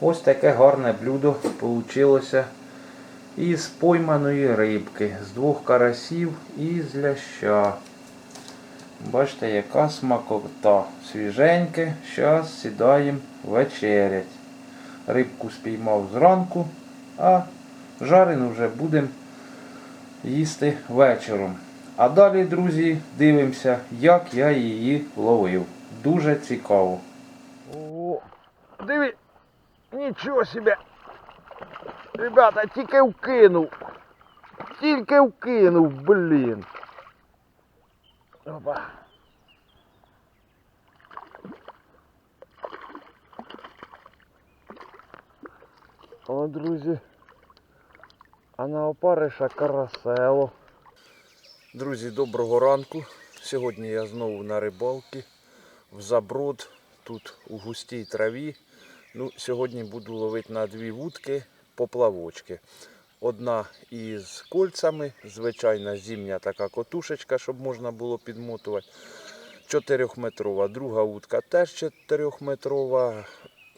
Ось таке гарне блюдо вийшло із пойманої рибки, з двох карасів і з ляща. Бачите, яка смакота. Свіженьке. Зараз сідаємо вечерять. Рибку спіймав зранку, а жарену вже будемо їсти вечором. А далі, друзі, дивимося, як я її ловив. Дуже цікаво. О, диви, нічого себе. Ребята, тільки вкинув. Тільки вкинув, блін. Опа. О, друзі. А на опариша карасело. Друзі, доброго ранку. Сьогодні я знову на рибалці в заброд, тут у густій траві. Ну, Сьогодні буду ловити на дві вудки поплавочки. Одна із кольцями, звичайна зимня така котушечка, щоб можна було підмотувати. Чотирьохметрова. Друга вудка теж чотирьохметрова,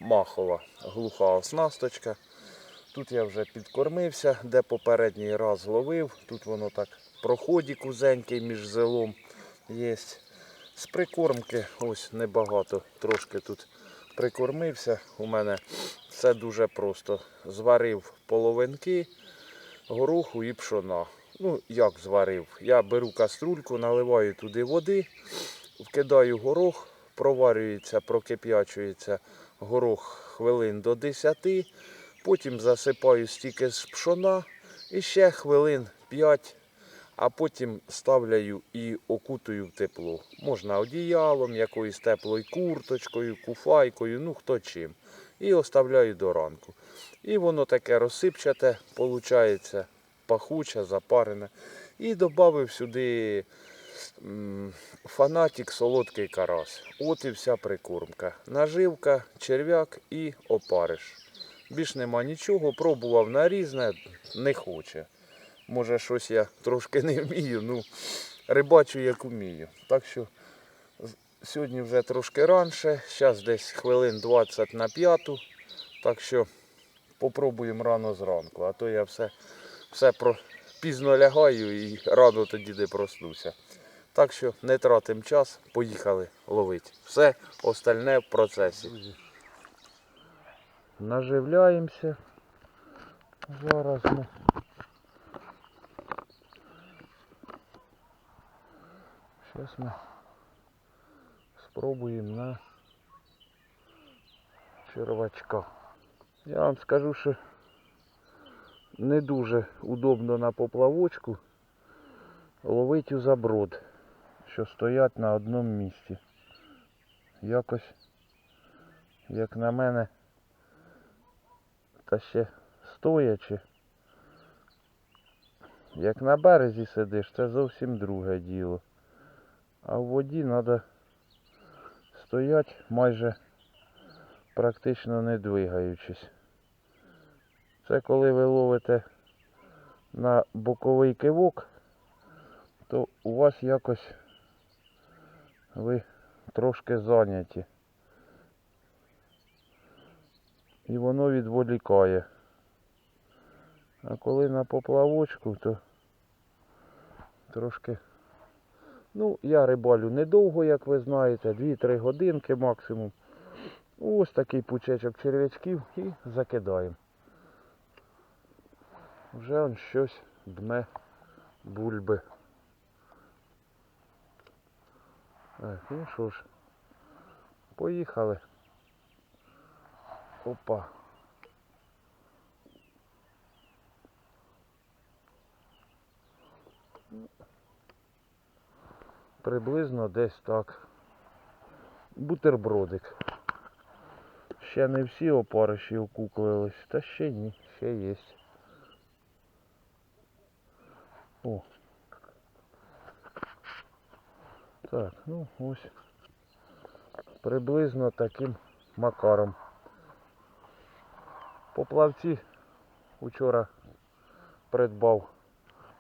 махова, глуха оснасточка. Тут я вже підкормився, де попередній раз ловив. Тут воно так проходик узенький між зелом є. З прикормки ось небагато. Трошки тут прикормився. У мене все дуже просто. Зварив половинки, гороху і пшона. Ну, як зварив? Я беру каструльку, наливаю туди води, вкидаю горох, проварюється, прокип'ячується горох хвилин до 10. Потім засипаю стільки з пшона і ще хвилин 5, а потім ставляю і окутую в тепло. Можна одіялом, якоюсь теплою курточкою, куфайкою, ну хто чим. І оставляю до ранку. І воно таке розсипчате, виходить, пахуче, запарене. І додав сюди фанатик солодкий карась. От і вся прикормка. Наживка, черв'як і опариш. Більш нема нічого, пробував на різне, не хоче. Може щось я трошки не вмію, ну рибачу як вмію. Так що сьогодні вже трошки раніше, зараз десь хвилин 20 на п'яту. Так що попробуємо рано зранку, а то я все, все про, пізно лягаю і рано тоді не проснуся. Так що не тратимо час, поїхали ловити. Все остальне в процесі. Наживляємося. Зараз ми. Зараз ми спробуємо на червачка. Я вам скажу, що не дуже удобно на поплавочку ловити у заброд, що стоять на одному місці. Якось, як на мене, та ще стоячи. Як на березі сидиш, це зовсім друге діло. А в воді треба стояти майже практично не двигаючись. Це коли ви ловите на боковий кивок, то у вас якось ви трошки зайняті. і воно відволікає. А коли на поплавочку, то трошки. Ну, я рибалю недовго, як ви знаєте, 2-3 годинки максимум. Ось такий пучечок черв'ячків і закидаємо. Вже он щось дме бульби. Так, ну що ж, поїхали. Опа. Приблизно десь так. Бутербродик. Ще не всі опариші окуклились, та ще ні, ще є. О. Так, ну ось. Приблизно таким макаром. Поплавці вчора придбав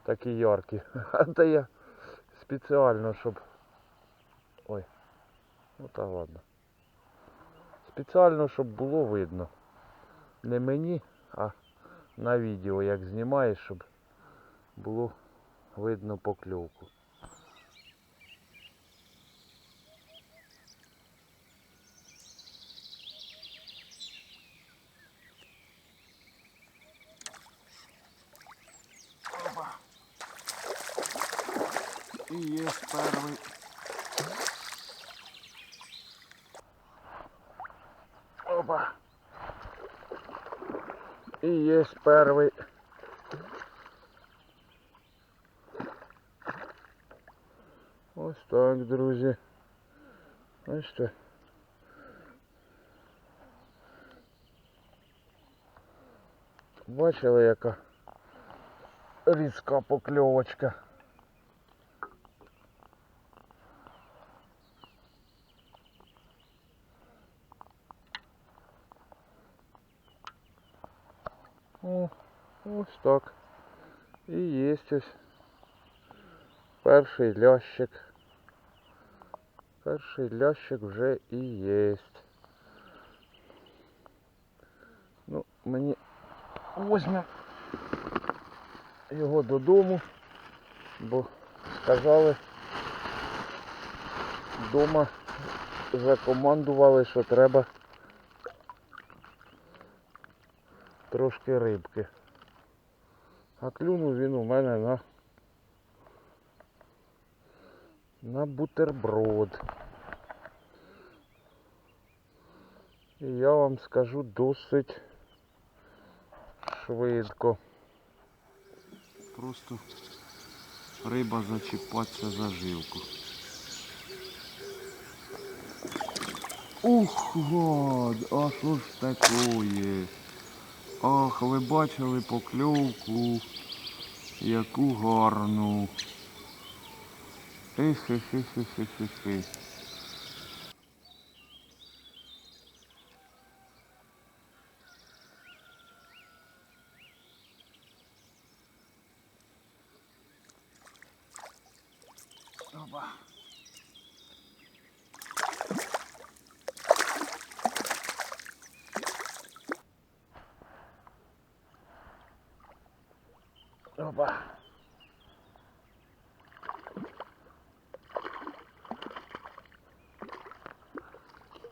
такі яркі. А та я спеціально, щоб... Ой, ну та ладно. Спеціально, щоб було видно. не мені, а на відео як знімаєш, щоб було видно покльовку. І є перший. Опа. І є перший. Ось так, друзі. Бачите. Бачили, яка різка покльовочка. Так. І є ось перший лящик. Перший лящик вже і є. Ну, мені возьмемо його додому, бо сказали, вдома закомандували, що треба трошки рибки. А клюнув він у мене на, на бутерброд. І я вам скажу досить швидко. Просто риба зачіпаться за жилку. Ух, гад, а що ж такое? Ах, ви бачили покльовку, яку гарну. Хе-хе-хе-хе-хе-хе. Опа. Опа.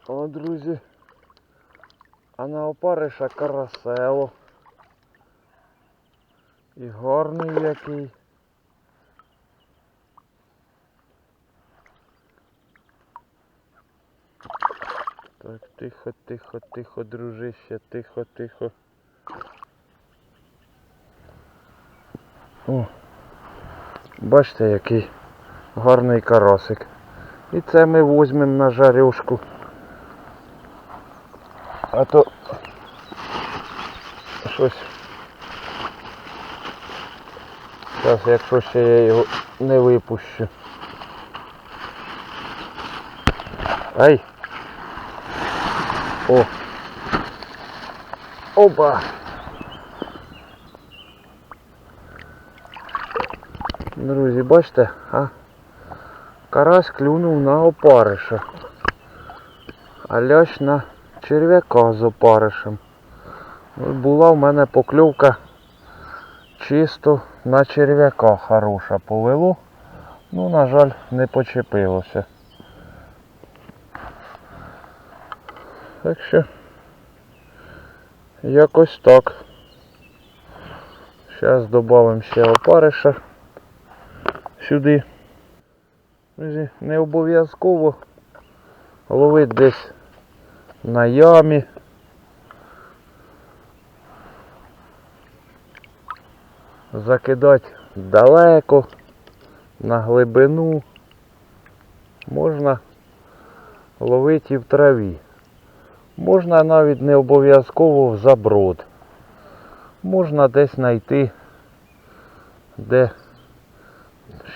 О, друзі. А на опариша карасело. І гарний який. Так, тихо, тихо, тихо, дружище, тихо, тихо. О, бачите, який гарний карасик. І це ми візьмемо на жарюшку. А то щось. Зараз, якщо ще я його не випущу. Ай! О! Опа! Друзі, бачите, а? Карась клюнув на опариша. А лящ на черв'яка з опаришем. Була в мене покльовка чисто на черв'яка хороша повело. Ну, на жаль, не почепилося. Так що якось так. Зараз додамо ще опариша сюди. Не обов'язково ловити десь на ямі. Закидати далеко, на глибину. Можна ловити і в траві. Можна навіть не обов'язково в заброд. Можна десь знайти, де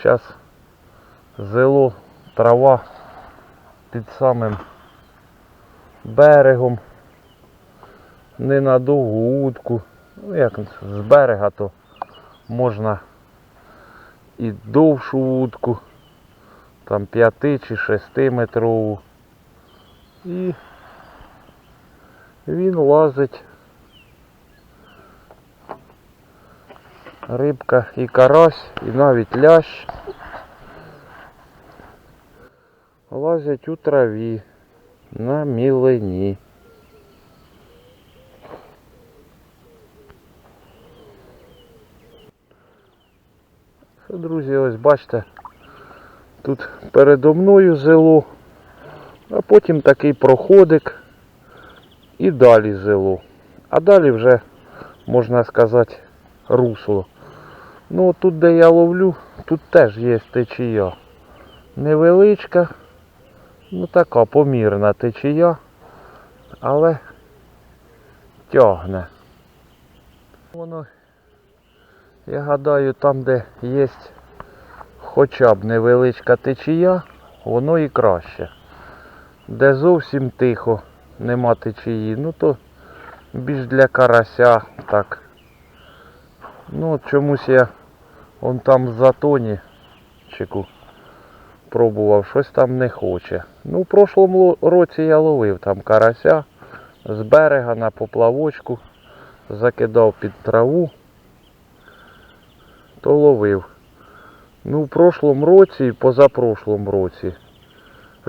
зараз зело, трава під самим берегом. Не на довгу утку. Ну як з берега то можна і довшу вудку, там 5 чи 6 метрову. І він лазить. Рибка і карась, і навіть лящ. Лазять у траві на мілені. Що, друзі, ось бачите, тут передо мною зело, а потім такий проходик і далі зело. А далі вже, можна сказати, русло. Ну тут, де я ловлю, тут теж є течія. Невеличка, ну така помірна течія, але тягне. Воно, я гадаю, там, де є хоча б невеличка течія, воно і краще. Де зовсім тихо, нема течії, ну то більш для карася так. Ну чомусь я вон там в затоні чеку пробував, щось там не хоче. Ну, в прошлому році я ловив там карася з берега на поплавочку, закидав під траву, то ловив. Ну, в прошлому році і позапрошлому році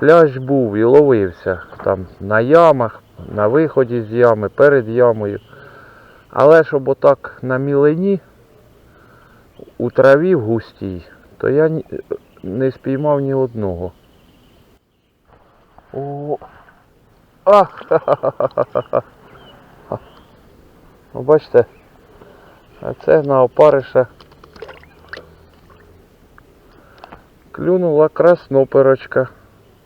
лящ був і ловився там на ямах, на виході з ями, перед ямою. Але щоб отак на мілені у траві в густій, то я не спіймав ні одного. О! А! ха-ха-ха-ха-ха. Ну, бачите, а це на опариша клюнула красноперочка.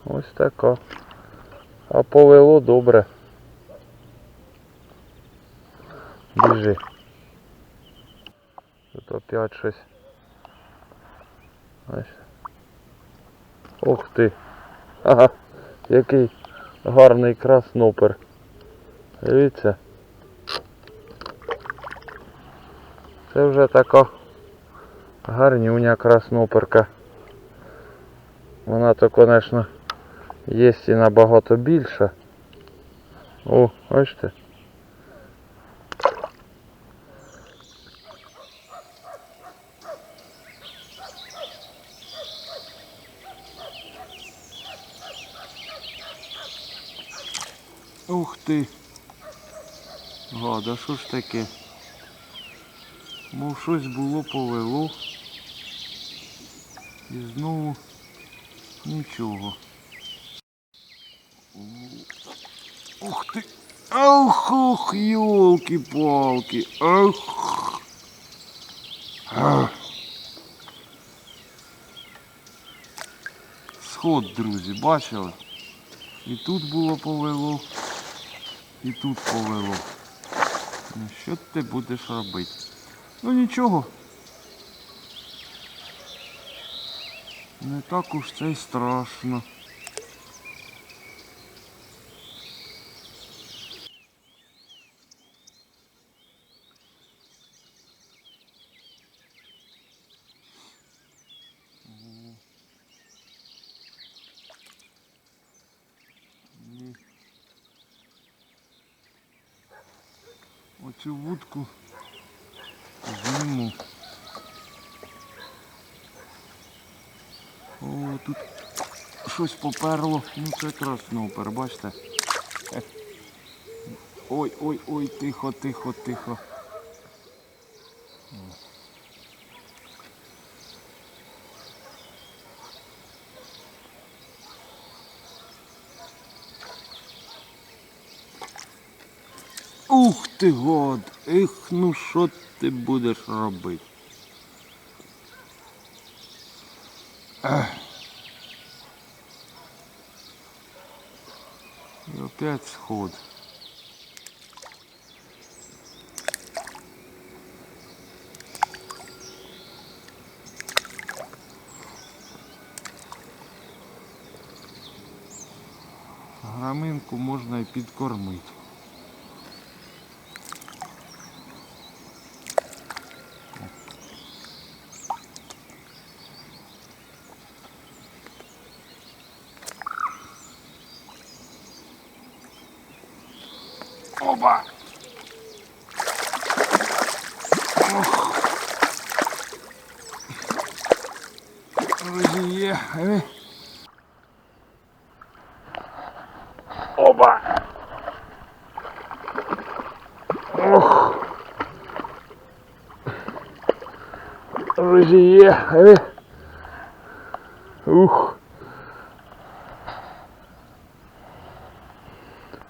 Ось така. А повело добре. Біжи. Тут опять щось. Ось. Ух ти. Ага, який гарний краснопер. Дивіться. Це вже така гарнюня красноперка. Вона то, звісно, є і набагато більша. О, бачите. Ух ти. Гада, що ж таке? Мов щось було повело. І знову нічого. Ух ти! Ах, ох, йолки-палки! Ах! Ах! Сход, друзі, бачили? І тут було повело, і тут повело. Ну що ти будеш робити? Ну нічого. Не так уж це й страшно. Ні. Оцю вудку зніму. О, тут щось поперло. Ну це краснопер, бачите? Е. Ой, ой, ой, тихо, тихо, тихо. Ух ти год! Ех, ну що ти будеш робити? Ех. Опять сход. Граминку можна і підкормити. Оба! Ох. є. Диви. Оба! Ох! Друзі, є. Ух.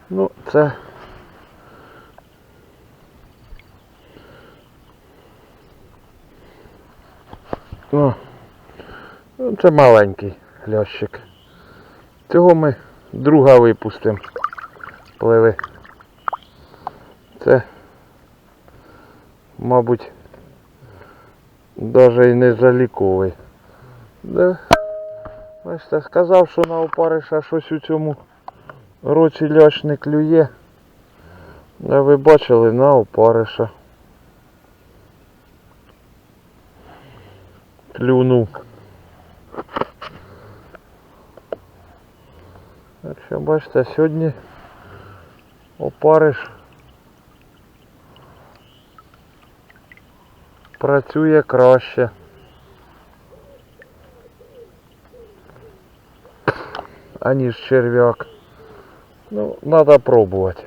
Ну, це. О, ну, це маленький лящик. Цього ми друга випустимо. Пливи. Це, мабуть, навіть і не заліковий. Да. Бачите, сказав, що на опариша щось у цьому році лящ не клює. А ви бачили на опариша. Клюнув. Так що бачите, сьогодні опариш працює краще. Аніж черв'як. Ну, треба пробувати.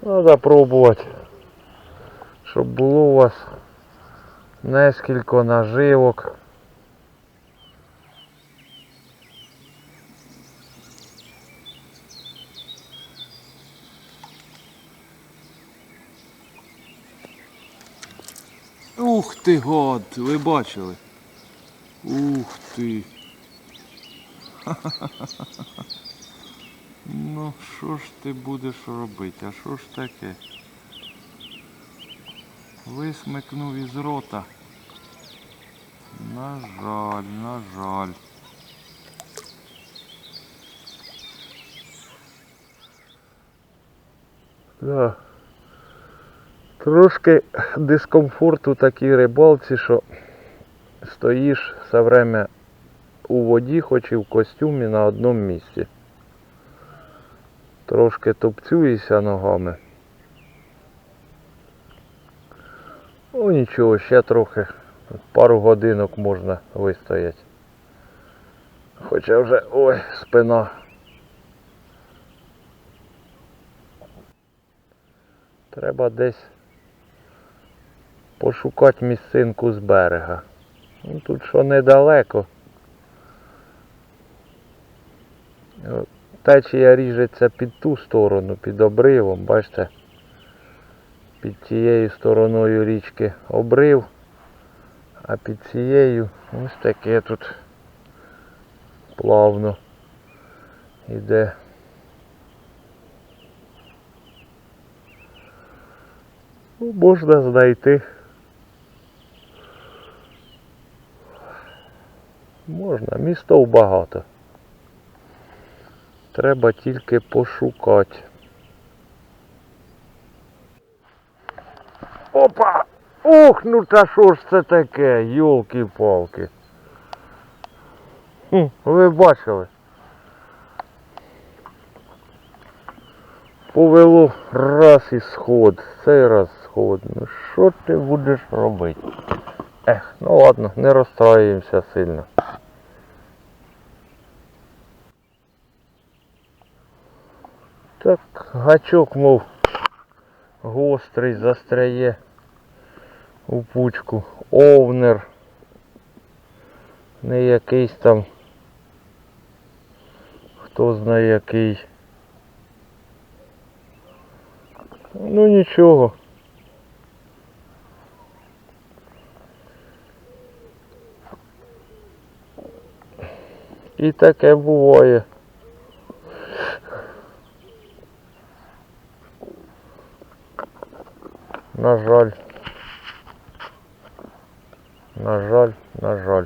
Треба пробувати. Щоб було у вас нескільки наживок. Ти гад, ви бачили? Ух ти. Ну, що ж ти будеш робити? А що ж таке? Висмикнув із рота. На жаль, на жаль. Да. Трошки дискомфорту такій рибалці, що стоїш все время у воді, хоч і в костюмі на одному місці. Трошки топцюєшся ногами. Ну нічого, ще трохи. Пару годинок можна вистояти. Хоча вже ой, спина. Треба десь пошукати місцинку з берега. Ну, тут що недалеко. Течія ріжеться під ту сторону, під обривом, бачите? Під цією стороною річки обрив, а під цією ось таке тут плавно іде. Ну, можна знайти. Можна, містов багато. Треба тільки пошукати. Опа! Ох, ну та що ж це таке, йолки-палки. Хм, Ви бачили? Повело раз і сход, цей раз сход. Ну що ти будеш робити? Ех, ну ладно, не розстроюємося сильно. Так, гачок, мов, гострий застряє у пучку. Овнер. Не якийсь там. Хто знає який. Ну нічого. І таке буває. На жаль. На жаль, на жаль.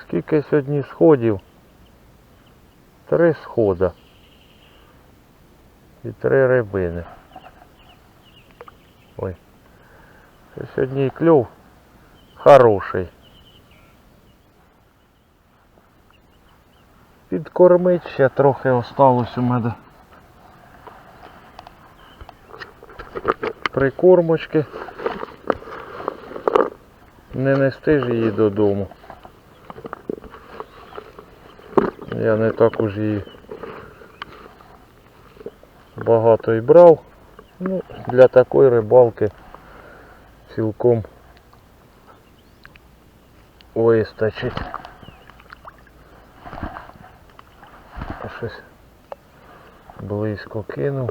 Скільки сьогодні сходів? Три схода. І три рибини. Ой. Сьогодні і кльов хороший. Підкормить ще трохи осталось у мене. Прикормочки. не нести ж її додому. Я не так уж її багато і брав. Ну, для такої рибалки цілком вистачить. Щось близько кинув.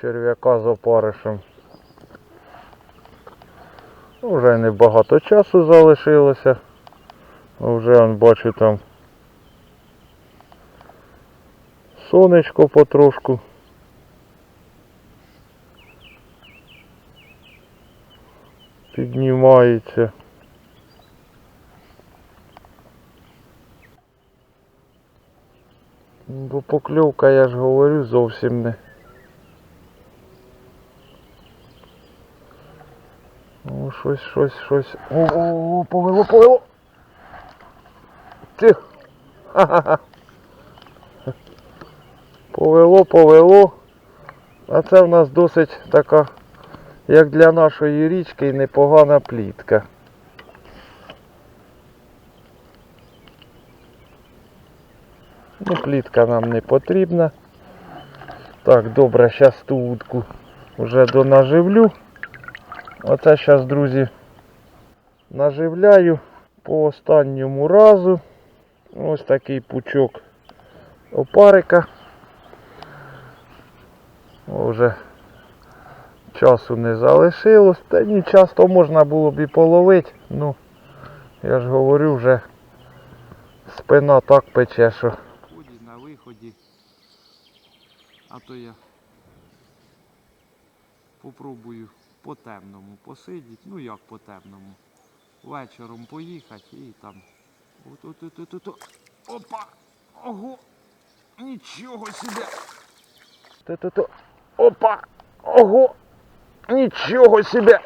черв'яка з опаришем. Вже небагато часу залишилося. Вже он бачу там сонечко потрошку. Піднімається. Бо покльовка, я ж говорю, зовсім не. О, щось, щось, щось. О, о, о, повело, повело. Тихо. Ха-ха-ха. Повело, повело. А це в нас досить така, як для нашої річки, непогана плітка. Ну, плітка нам не потрібна. Так, добре, зараз ту утку вже донаживлю. Оце зараз, друзі, наживляю по останньому разу. Ось такий пучок опарика. Вже часу не залишилось. Та ні, часто можна було б і половити. Ну, я ж говорю, вже спина так пече, що. на виході. А то я попробую по темному посидіти. Ну як по темному. Вечором поїхати і там. От от от от от. Опа! Ого! Нічого себе! То-то-то. Опа! Ого! Нічого себе!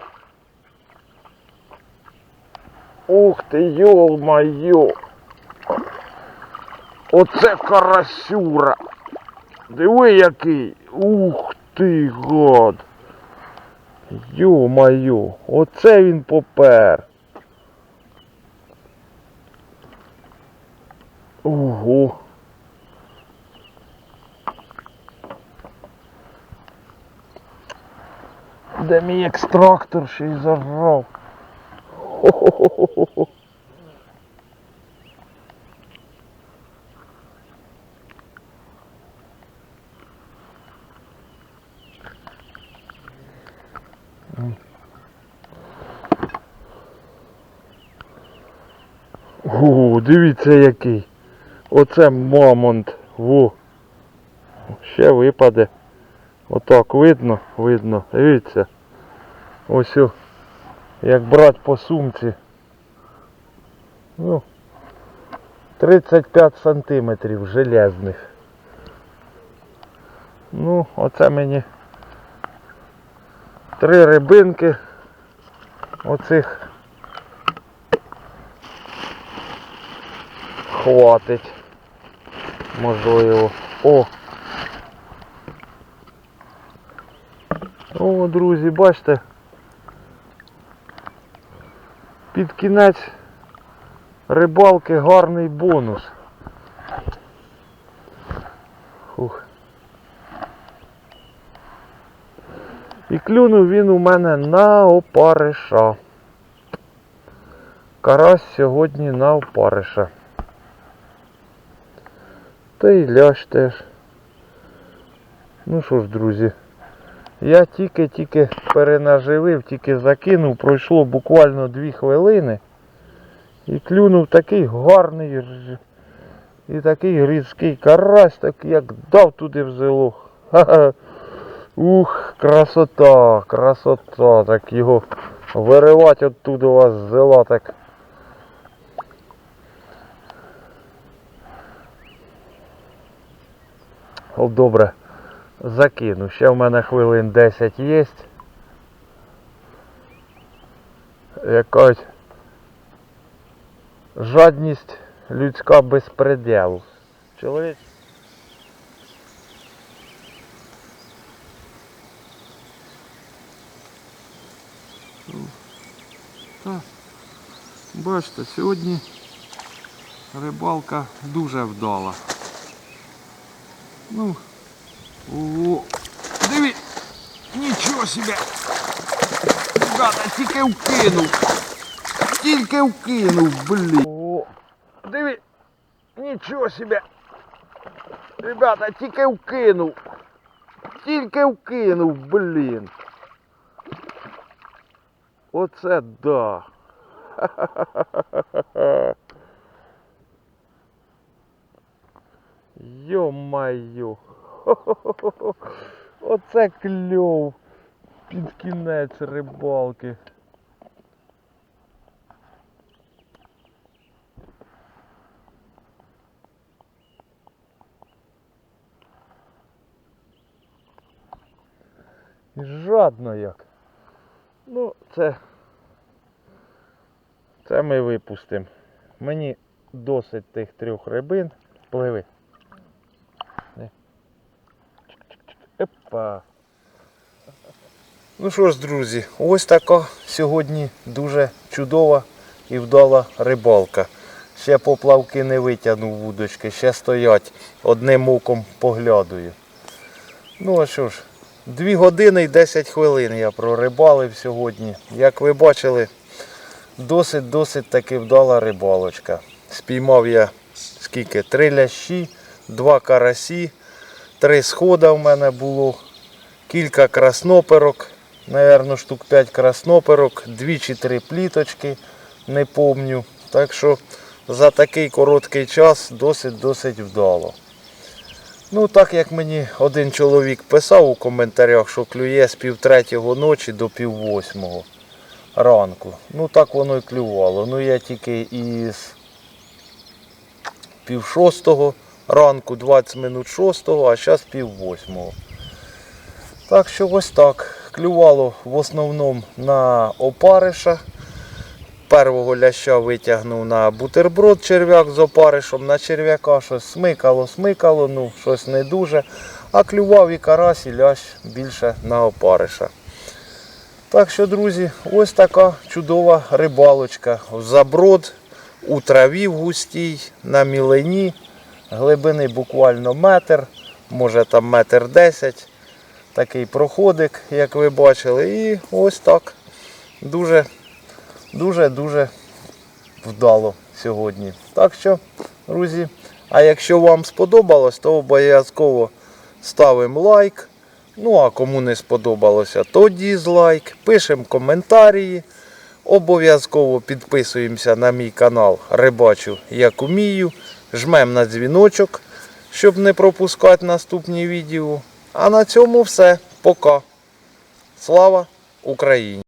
Ух ти, йо-моє! Оце карасюра! Диви який! Ух ти, гад! Йо-моє! Оце він попер! Ого! Де мій екстрактор ще й? Хо-хо-хо-хо-хо. О, дивіться який. Оце мамонт. Во. Ще випаде. Отак видно, видно. Дивіться. Ось о, як брати по сумці. Ну, 35 сантиметрів железних. Ну, оце мені три рибинки оцих хватить. Можливо. О! О, друзі, бачите. Під кінець рибалки гарний бонус. Фух. І клюнув він у мене на опариша. Карась сьогодні на опариша. Та й ляш теж. Ну що ж, друзі. Я тільки-тільки перенаживив, тільки закинув, пройшло буквально 2 хвилини. І клюнув такий гарний і такий грізкий карась, так як дав туди в. Ха-ха. Ух, красота, красота. Так його виривати оттуда у вас з зела так. О, добре. Закину. Ще в мене хвилин 10 є. якась жадність людська без пределу. Чоловік. Так, бачите, сьогодні рибалка дуже вдала. Ну, о, диві, нічого собі. Ребята, тільки вкинув. Тільки вкинув, блін. О, диві, нічого собі. Ребята, тільки вкинув. Тільки вкинув, блін. Оце да. Йо-майо. Оце кльов під кінець рибалки. І жадно як. Ну, це. Це ми випустимо. Мені досить тих трьох рибин. Пливи. Не. Чик-чик-чик. Ну що ж, друзі, ось така сьогодні дуже чудова і вдала рибалка. Ще поплавки не витягнув вудочки, ще стоять, одним оком поглядаю. Ну а що ж, 2 години і 10 хвилин я прорибалив сьогодні. Як ви бачили, досить-досить таки вдала рибалочка. Спіймав я скільки? Три лящі, два карасі, три схода в мене було, кілька красноперок, Наверно, штук 5 красноперок, 2 чи 3 пліточки, не помню. Так що за такий короткий час досить-досить вдало. Ну, так як мені один чоловік писав у коментарях, що клює з півтретього ночі до піввосьмого ранку. Ну так воно і клювало. Ну я тільки із півшостого ранку, 20 минут шостого, а зараз піввосьмого. Так що ось так. Клювало в основному на опариша. Первого ляща витягнув на бутерброд черв'як з опаришем, на черв'яка щось смикало, смикало, ну щось не дуже. А клював і карась, і лящ більше на опариша. Так що, друзі, ось така чудова рибалочка. В заброд у траві в густій, на мілені, глибини буквально метр, може там метр десять. Такий проходик, як ви бачили, і ось так. Дуже дуже-дуже вдало сьогодні. Так що, друзі, а якщо вам сподобалось, то обов'язково ставимо лайк. Ну а кому не сподобалося, то дізлайк. Пишемо коментарі. Обов'язково підписуємося на мій канал Рибачу як умію. Жмемо на дзвіночок, щоб не пропускати наступні відео. А на цьому все. Пока. Слава Україні!